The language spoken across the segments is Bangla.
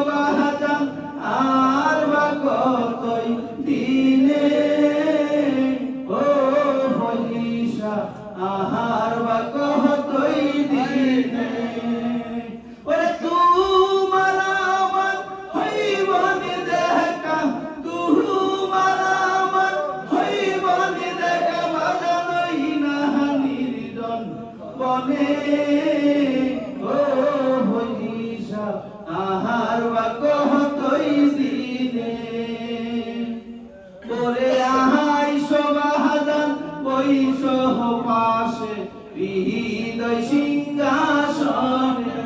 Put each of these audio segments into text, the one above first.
বাহাতাম আর বা ও হলিশা আহার বা হৃদয় সিংহাসনে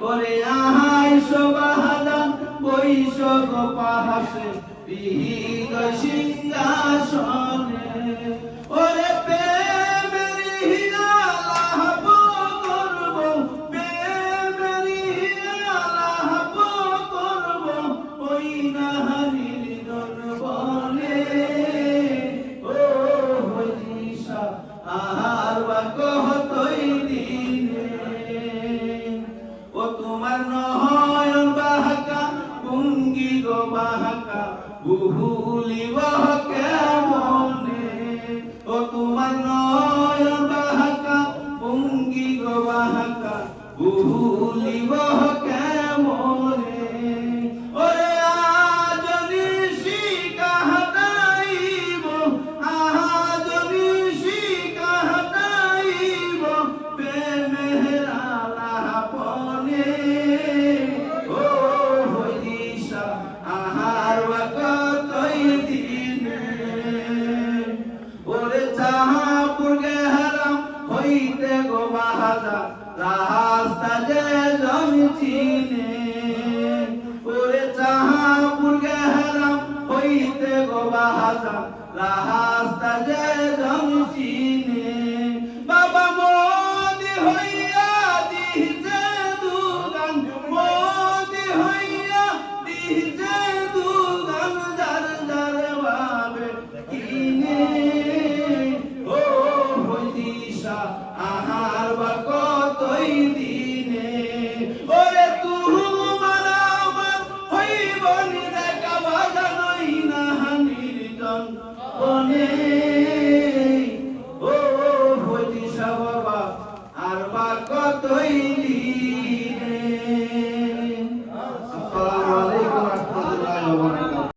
করে আহাই সবাহাদা বৈশক পাহাসে হৃদয় সিংহাসনে ভুলিব কেমনে? ও তোমার জাহাপুর গে হারাম হইতে গো বাহাজা রাস্তা যে জমি চিনে, ওরে জাহাপুর গে হারাম হইতে গো বাহাজা রাস্তা যে জমি চিনে Amém.